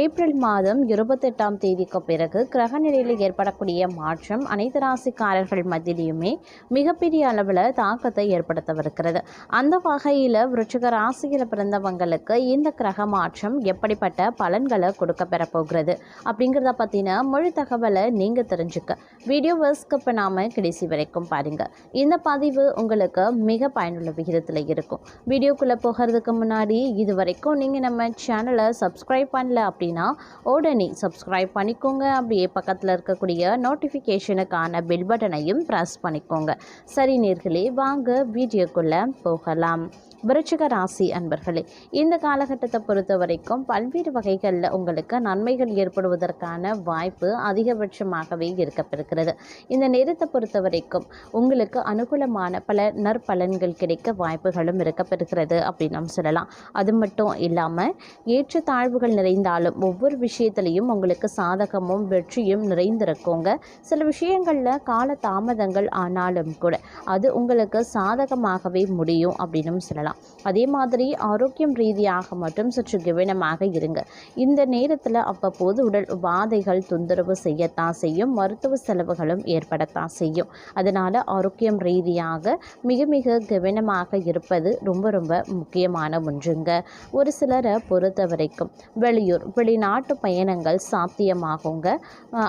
April மாதம் இருபத்தெட்டாம் தேதிக்கு பிறகு கிரக நிலையில் ஏற்படக்கூடிய மாற்றம் அனைத்து ராசிக்காரர்கள் மத்தியிலையுமே மிகப்பெரிய அளவில் தாக்கத்தை ஏற்படுத்தவிருக்கிறது. அந்த வகையில் விருச்சிக ராசியில் பிறந்தவங்களுக்கு இந்த கிரக மாற்றம் எப்படிப்பட்ட பலன்களை கொடுக்க பெறப்போகிறது அப்படிங்கிறத பற்றின மொழி தகவலை நீங்கள் தெரிஞ்சுக்க. வீடியோ ஸ்கிப் பண்ணாமல் கடைசி வரைக்கும் பாருங்கள் இந்த பதிவு உங்களுக்கு மிக பயனுள்ள விகிதத்தில் இருக்கும். வீடியோக்குள்ளே போகிறதுக்கு முன்னாடி இது வரைக்கும் நீங்கள் நம்ம சேனலை சப்ஸ்கிரைப் பண்ணல அப்படின்னா உடனே சப்ஸ்கிரைப் பண்ணிக்கோங்க. அப்படியே பக்கத்தில் இருக்கக்கூடிய நோட்டிஃபிகேஷனுக்கான பெல் பட்டனையும் ப்ரெஸ் பண்ணிக்கோங்க. சரி நேர்களே வாங்க வீடியோக்குள்ளே போகலாம். விருச்சிக ராசி அன்பர்களே இந்த காலகட்டத்தை பொறுத்த வரைக்கும் பல்வேறு வகைகளில் உங்களுக்கு நன்மைகள் ஏற்படுவதற்கான வாய்ப்பு அதிகபட்சமாகவே இருக்கப்பெறுகிறது. இந்த நேரத்தை பொறுத்த வரைக்கும் உங்களுக்கு அனுகூலமான பல நற்பலன்கள் கிடைக்க வாய்ப்புகளும் இருக்கப்பெறுகிறது அப்படின்னு நம்ம சொல்லலாம். அது மட்டும் இல்லாமல் ஏற்றத்தாழ்வுகள் நிறைந்தாலும் ஒவ்வொரு விஷயத்திலையும் உங்களுக்கு சாதகமும் வெற்றியும் நிறைந்திருக்குங்க. சில விஷயங்களில் கால தாமதங்கள் ஆனாலும் கூட அது உங்களுக்கு சாதகமாகவே முடியும் அப்படின்னு சொல்லலாம். அதே மாதிரி ஆரோக்கியம் ரீதியாக மட்டும் சற்று கவனமாக இருங்க. இந்த நேரத்தில் அவ்வப்போது உடல் உபாதைகள் தொந்தரவு செய்யத்தான் செய்யும். மருத்துவ செலவுகளும் ஏற்படத்தான் செய்யும். அதனால் ஆரோக்கியம் ரீதியாக மிக மிக கவனமாக இருப்பது ரொம்ப ரொம்ப முக்கியமான ஒன்றுங்க. ஒரு சிலரை பொறுத்த வரைக்கும் வெளியூர் வெளிநாட்டு பயணங்கள் சாத்தியமாகுங்க.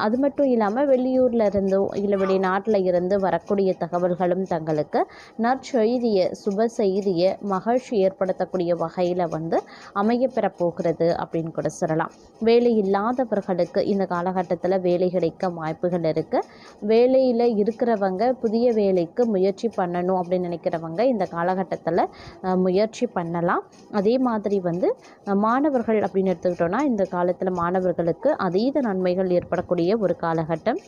அது மட்டும் இல்லாமல் வெளியூரில் இருந்தோ இல்லை வெளிநாட்டில் இருந்து வரக்கூடிய தகவல்களும் தங்களுக்கு. நற்செய்தியை சுப செய்தியை மகிழ்ச்சி ஏற்படுத்தக்கூடிய வகையில் வந்து அமையப்பெற போகிறது அப்படின்னு கூட சொல்லலாம். வேலை இல்லாதவர்களுக்கு இந்த காலகட்டத்தில் வேலை கிடைக்க வாய்ப்புகள் இருக்குது வேலையில் இருக்கிறவங்க புதிய வேலைக்கு முயற்சி பண்ணணும் அப்படின்னு நினைக்கிறவங்க இந்த காலகட்டத்தில் முயற்சி பண்ணலாம். அதே மாதிரி வந்து மாணவர்கள் அப்படின்னு எடுத்துக்கிட்டோன்னா இந்த காலத்தில் மாணவர்களுக்கு அதீத நன்மைகள் ஏற்படக்கூடிய ஒரு காலகட்டம்.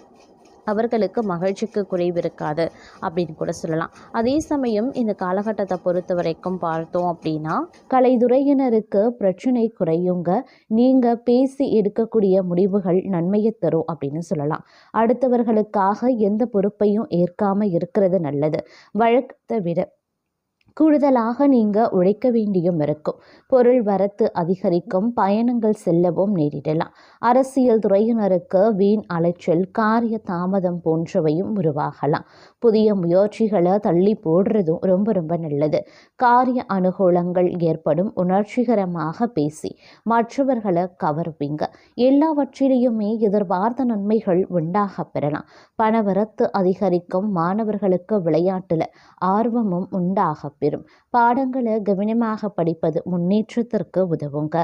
அவர்களுக்கு மகிழ்ச்சிக்கு குறைவு இருக்காது அப்படின்னு கூட சொல்லலாம். அதே சமயம் இந்த காலகட்டத்தை பொறுத்த வரைக்கும் பார்த்தோம் அப்படின்னா கலைத்துறையினருக்கு பிரச்சனை குறையுங்க. நீங்கள் பேசி எடுக்கக்கூடிய முடிவுகள் நன்மையை தரும் அப்படின்னு சொல்லலாம். அடுத்தவர்களுக்காக எந்த பொறுப்பையும் ஏற்காம இருக்கிறது நல்லது. வழக்கத்தை விட கூடுதலாக நீங்கள் உழைக்க வேண்டியும் இருக்கும். பொருள் வரத்து அதிகரிக்கும் பயணங்கள் செல்லவும் நேரிடலாம். அரசியல் துறையினருக்கு வீண் அலைச்சல் காரிய தாமதம் போன்றவையும் உருவாகலாம். புதிய முயற்சிகளை தள்ளி போடுறதும் ரொம்ப ரொம்ப நல்லது. காரிய அனுகூலங்கள் ஏற்படும் உணர்ச்சிகரமாக பேசி மற்றவர்களை கவர்வீங்க. எல்லாவற்றிலையுமே எதிர்பார்த்த நன்மைகள் உண்டாக பெறலாம். பணவரத்து அதிகரிக்கும் மாணவர்களுக்கு விளையாட்டில் ஆர்வமும் உண்டாக பெறும். பாடங்களை கவனமாக படிப்பது முன்னேற்றத்திற்கு உதவுங்க.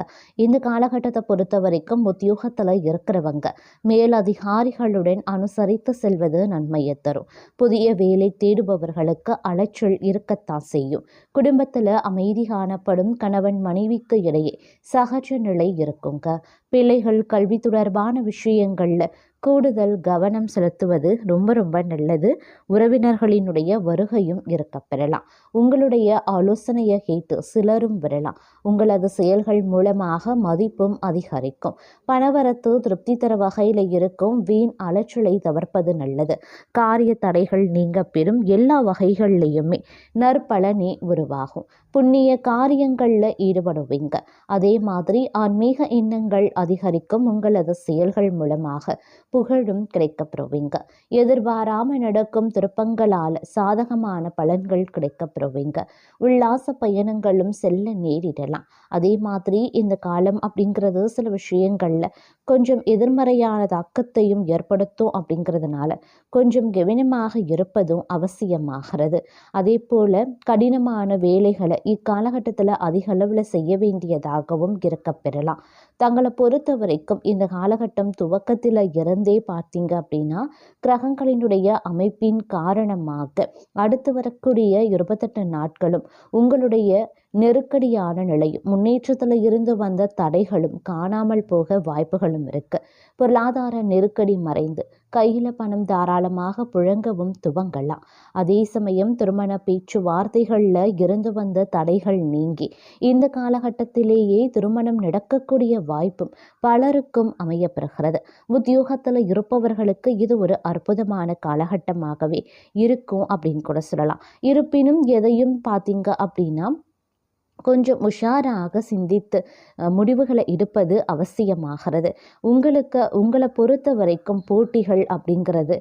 இந்த காலகட்டத்தை பொறுத்த வரைக்கும் உத்தியோகத்தில் இருக்கிறவங்க மேலதிகாரிகளுடன் அனுசரித்து செல்வது நன்மையை தரும். புதிய வேலை தேடுபவர்களுக்கு அலைச்சல் இருக்கத்தான் செய்யும். குடும்பத்தில் அமைதி காணப்படும் கணவன் மனைவிக்கு இடையே சகஜ நிலை இருக்குங்க. பிள்ளைகள் கல்வி தொடர்பான விஷயங்களில் கூடுதல் கவனம் செலுத்துவது ரொம்ப ரொம்ப நல்லது. உறவினர்களினுடைய வருகையும் இருக்கப்பெறலாம் உங்களுடைய ஆலோசனையை கேட்டு சிலரும் வரலாம். உங்களது செயல்கள் மூலமாக மதிப்பும் அதிகரிக்கும். பணவரத்து திருப்தி தர வகையில் இருக்கும் வீண் அலைச்சலை தவிர்ப்பது நல்லது. காரிய தடைகள் நீங்க பெறும் எல்லா வகைகள்லையுமே நற்பலனே உருவாகும். புண்ணிய காரியங்களில் ஈடுபடுவீங்க. அதே மாதிரி ஆன்மீக எண்ணங்கள் அதிகரிக்கும் உங்களது செயல்கள் மூலமாக. புகழும் கிடைக்கப்பெறுவீங்க. எதிர்பாராம நடக்கும் திருப்பங்களால் சாதகமான பலன்கள் கிடைக்கப்பெறுவீங்க. உல்லாச பயணங்களும் செல்ல நேரிடலாம். அதே மாதிரி இந்த காலம் அப்படிங்கிறது சில விஷயங்களில் கொஞ்சம் எதிர்மறையான தாக்கத்தையும் ஏற்படுத்தும் அப்படிங்கிறதுனால கொஞ்சம் கவனமாக இருப்பதும் அவசியமாகிறது. அதே போல் கடினமான வேலைகளை இக்காலகட்டத்தில் அதிக அளவில் செய்ய வேண்டியதாகவும் இருக்கப்பெறலாம். தங்களை பொறுத்த வரைக்கும் இந்த காலகட்டம் துவக்கத்தில் இருந்தே பார்த்தீங்க அப்படின்னா கிரகங்களினுடைய அமைப்பின் காரணமாக அடுத்து வரக்கூடிய இருபத்தெட்டு நாட்களும் உங்களுடைய நெருக்கடியான நிலையும் முன்னேற்றத்தில் இருந்து வந்த தடைகளும் காணாமல் போக வாய்ப்புகளும் இருக்குது பொருளாதார நெருக்கடி மறைந்து. கையில் பணம் தாராளமாக புழங்கவும் துவங்கலாம். அதே சமயம் திருமண பேச்சுவார்த்தைகளில் இருந்து வந்த தடைகள் நீங்கி இந்த காலகட்டத்திலேயே திருமணம் நடக்கக்கூடிய வாய்ப்பும் பலருக்கும் அமையப்பெறுகிறது. உத்தியோகத்தில் இருப்பவர்களுக்கு இது ஒரு அற்புதமான காலகட்டமாகவே இருக்கும் அப்படின்னு கூட சொல்லலாம். இருப்பினும் எதையும் பார்த்தீங்க அப்படின்னா கொஞ்சம் உஷாராக சிந்தித்து முடிவுகளை எடுப்பது அவசியமாகிறது. உங்களுக்கு உங்களை பொறுத்த வரைக்கும் போட்டிகள் அப்படிங்கிறது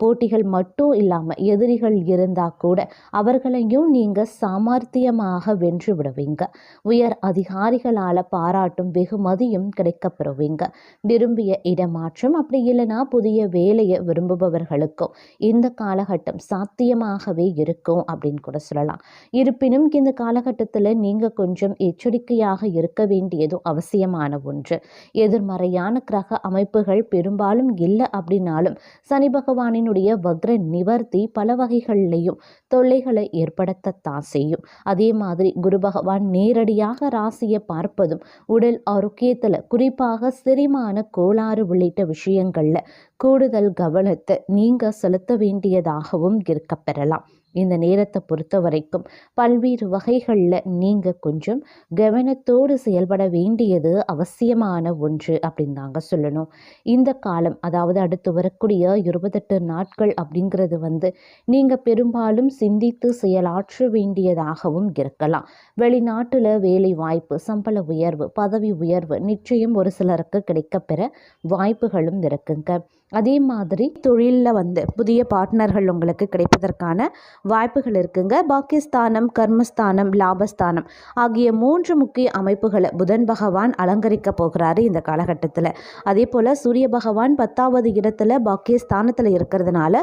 போட்டிகள் மட்டும் இல்லாமல் எதிரிகள் இருந்தால் கூட அவர்களையும் நீங்கள் சாமர்த்தியமாக வென்று விடுவீங்க. உயர் அதிகாரிகளால் பாராட்டும் வெகுமதியும் கிடைக்கப்பெறுவீங்க. விரும்பிய இடமாற்றம் அப்படி இல்லைன்னா புதிய வேலையை விரும்புபவர்களுக்கும் இந்த காலகட்டம் சாத்தியமாகவே இருக்கும் அப்படின்னு கூட சொல்லலாம். இருப்பினும் இந்த காலகட்டத்தில் நீங்கள் கொஞ்சம் எச்சரிக்கையாக இருக்க வேண்டியதும் அவசியமான ஒன்று. எதிர்மறையான கிரக அமைப்புகள் பெரும்பாலும் இல்லை அப்படின்னாலும் சனி பகவானினுடைய வக்ர நிவர்த்தி பல வகைகள்லையும் தொல்லைகளை ஏற்படுத்தத்தான் செய்யும். அதே மாதிரி குரு பகவான் நேரடியாக ராசியை பார்ப்பதும் உடல் ஆரோக்கியத்தில் குறிப்பாக செரிமான கோளாறு உள்ளிட்ட விஷயங்களில் கூடுதல் கவனத்தை நீங்கள் செலுத்த வேண்டியதாகவும் இருக்கப்பெறலாம். இந்த நேரத்தை பொறுத்த வரைக்கும் பல்வேறு வகைகளில் நீங்கள் கொஞ்சம் கவனத்தோடு செயல்பட வேண்டியது அவசியமான ஒன்று அப்படின்னு தாங்க சொல்லணும். இந்த காலம் அதாவது அடுத்து வரக்கூடிய இருபத்தெட்டு நாட்கள் அப்படிங்கிறது வந்து நீங்கள் பெரும்பாலும் சிந்தித்து செயலாற்ற வேண்டியதாகவும் இருக்கலாம். வெளிநாட்டில் வேலை வாய்ப்பு சம்பள உயர்வு பதவி உயர்வு நிச்சயம் ஒரு சிலருக்கு கிடைக்கப்பெற வாய்ப்புகளும் இருக்குங்க. அதே மாதிரி தொழிலில் வந்து புதிய பார்ட்னர்கள் உங்களுக்கு கிடைப்பதற்கான வாய்ப்புகள் இருக்குங்க. பாக்கியஸ்தானம் கர்மஸ்தானம் லாபஸ்தானம் ஆகிய மூன்று முக்கிய அமைப்புகளை புதன் பகவான் அலங்கரிக்க போகிறாரு இந்த காலகட்டத்தில். அதே போல் சூரிய பகவான் பத்தாவது இடத்துல பாக்கியஸ்தானத்தில் இருக்கிறதுனால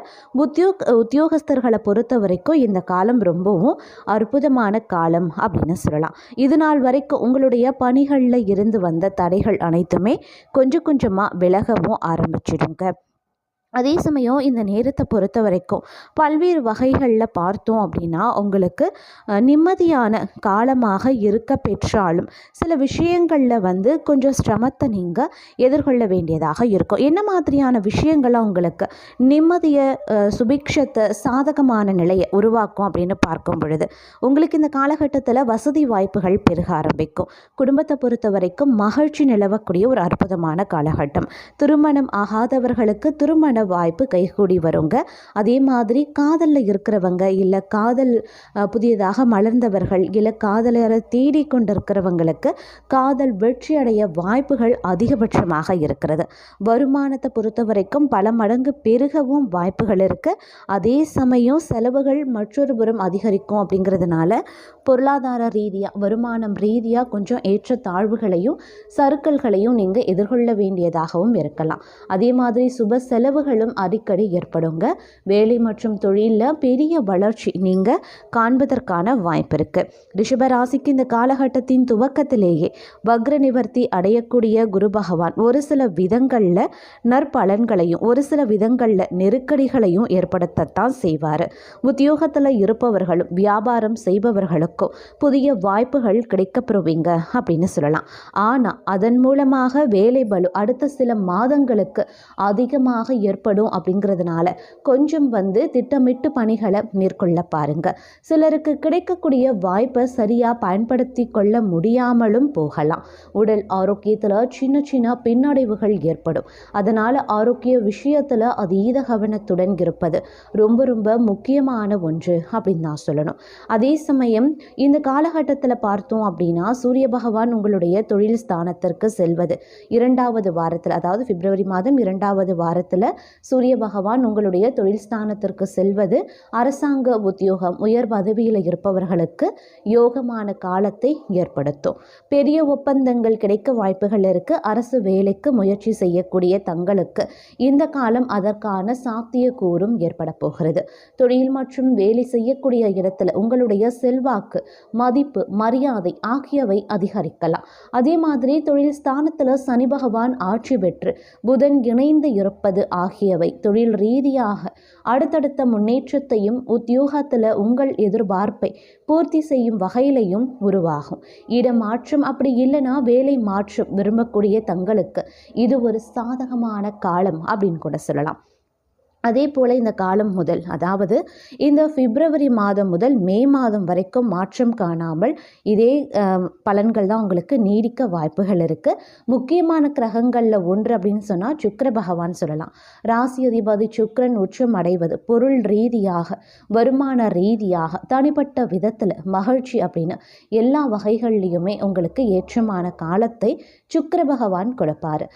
உத்தியோக் உத்தியோகஸ்தர்களை பொறுத்த வரைக்கும் இந்த காலம் ரொம்பவும் அற்புதமான காலம் அப்படின்னு சொல்லலாம். இது நாள் வரைக்கும் உங்களுடைய பணிகளில் இருந்து வந்த தடைகள் அனைத்துமே கொஞ்சம் கொஞ்சமாக விலகவும் ஆரம்பிச்சிடுங்க. அதே சமயம் இந்த நேரத்தை பொறுத்த வரைக்கும் பல்வேறு வகைகளில் பார்த்தோம் அப்படின்னா உங்களுக்கு நிம்மதியான காலமாக இருக்க பெற்றாலும் சில விஷயங்களில் வந்து கொஞ்சம் சிரமத்தை நீங்கள் எதிர்கொள்ள வேண்டியதாக இருக்கும். என்ன மாதிரியான விஷயங்களை உங்களுக்கு நிம்மதியை சுபிக்ஷத்தை சாதகமான நிலையை உருவாக்கும் அப்படின்னு பார்க்கும் பொழுது உங்களுக்கு இந்த காலகட்டத்தில் வசதி வாய்ப்புகள் பெருக ஆரம்பிக்கும். குடும்பத்தை பொறுத்த வரைக்கும் மகிழ்ச்சி நிலவக்கூடிய ஒரு அற்புதமான காலகட்டம். திருமணம் ஆகாதவர்களுக்கு திருமணம் திருமண வாய்ப்பு கைகூடி வருங்க. அதே மாதிரி காதலில் இருக்கிறவங்க இல்லை காதல் புதியதாக மலர்ந்தவர்கள் இல்லை காதலரை தேடிக்கொண்டிருக்கிறவங்களுக்கு காதல் வெற்றி அடைய வாய்ப்புகள் அதிகபட்சமாக இருக்கிறது. வருமானத்தை பொறுத்த வரைக்கும் பல மடங்கு பெருகவும் வாய்ப்புகள் இருக்குது அதே சமயம் செலவுகள் மற்றொரு புறம் அதிகரிக்கும் அப்படிங்கிறதுனால பொருளாதார ரீதியாக வருமானம் ரீதியாக கொஞ்சம் ஏற்ற தாழ்வுகளையும் சறுக்கல்களையும் நீங்கள் எதிர்கொள்ள வேண்டியதாகவும் இருக்கலாம். அதே மாதிரி சுப இழப்புகளும் அடிக்கடி ஏற்படுங்க. வேலை மற்றும் தொழிலில் பெரிய வளர்ச்சி நீங்கள் காண்பதற்கான வாய்ப்பு இருக்குது ரிஷபராசிக்கு இந்த காலகட்டத்தின் துவக்கத்திலேயே வக்ர நிவர்த்தி அடையக்கூடிய குரு பகவான் ஒரு சில விதங்களில் நற்பலன்களையும் ஒரு சில விதங்களில் நெருக்கடிகளையும் ஏற்படுத்தத்தான் செய்வார். உத்தியோகத்தில் இருப்பவர்களும் வியாபாரம் செய்பவர்களுக்கும் புதிய வாய்ப்புகள் கிடைக்கப்பெறுவீங்க அப்படின்னு சொல்லலாம். ஆனால் அதன் மூலமாக வேலை பலு அடுத்த சில மாதங்களுக்கு அதிகமாக ஏற்படும் அப்படிங்கிறதுனால கொஞ்சம் வந்து திட்டமிட்டு பணிகளை மேற்கொள்ள பாருங்க. சிலருக்கு கிடைக்கக்கூடிய வாய்ப்பை சரியாக பயன்படுத்தி கொள்ள முடியாமலும் போகலாம். உடல் ஆரோக்கியத்தில் சின்ன சின்ன பின்னடைவுகள் ஏற்படும். அதனால் ஆரோக்கிய விஷயத்தில் அதீத கவனத்துடன் இருப்பது ரொம்ப ரொம்ப முக்கியமான ஒன்று அப்படின்னு நான் சொல்லணும். அதே சமயம் இந்த காலகட்டத்தில் பார்த்தோம் அப்படின்னா சூரிய பகவான் உங்களுடைய தொழில் ஸ்தானத்திற்கு செல்வது இரண்டாவது வாரத்தில் அதாவது பிப்ரவரி மாதம் இரண்டாவது வாரத்தில் சூரிய பகவான் உங்களுடைய தொழில் ஸ்தானத்திற்கு செல்வது அரசாங்க உத்தியோகம் உயர் பதவியில் இருப்பவர்களுக்கு யோகமான காலத்தை ஏற்படுத்தும். பெரிய ஒப்பந்தங்கள் கிடைக்க வாய்ப்புகள் இருக்கு. அரசு வேலைக்கு முயற்சி செய்யக்கூடிய தங்களுக்கு இந்த காலம் அதற்கான சாத்தியக்கூறும் ஏற்பட போகிறது. தொழில் மற்றும் வேலை செய்யக்கூடிய இடத்துல உங்களுடைய செல்வாக்கு மதிப்பு மரியாதை ஆகியவை அதிகரிக்கலாம். அதே மாதிரி தொழில் ஸ்தானத்தில் சனி பகவான் ஆட்சி பெற்று புதன் இணைந்து இருப்பது ஆகிய ஆகியவை தொழில் ரீதியாக அடுத்தடுத்த முன்னேற்றத்தையும் உத்தியோகத்தில் உங்கள் எதிர்பார்ப்பை பூர்த்தி செய்யும் வகையிலையும் உருவாகும். இடமாற்றம் அப்படி இல்லைன்னா வேலை மாற்றம் விரும்பக்கூடிய தங்களுக்கு இது ஒரு சாதகமான காலம் அப்படின்னு கூட சொல்லலாம். அதே போல் இந்த காலம் முதல் அதாவது இந்த பிப்ரவரி மாதம் முதல் மே மாதம் வரைக்கும் மாற்றம் காணாமல் இதே பலன்கள் தான் உங்களுக்கு நீடிக்க வாய்ப்புகள் இருக்குது முக்கியமான கிரகங்களில் ஒன்று அப்படின்னு சொன்னால் சுக்கர பகவான் சொல்லலாம். ராசி அதிபதி சுக்கரன் உச்சம் அடைவது பொருள் ரீதியாக வருமான ரீதியாக தனிப்பட்ட விதத்தில் மகிழ்ச்சி அப்படின்னு எல்லா வகைகள்லையுமே உங்களுக்கு ஏற்றமான காலத்தை சுக்கர பகவான் கொடுப்பாரு.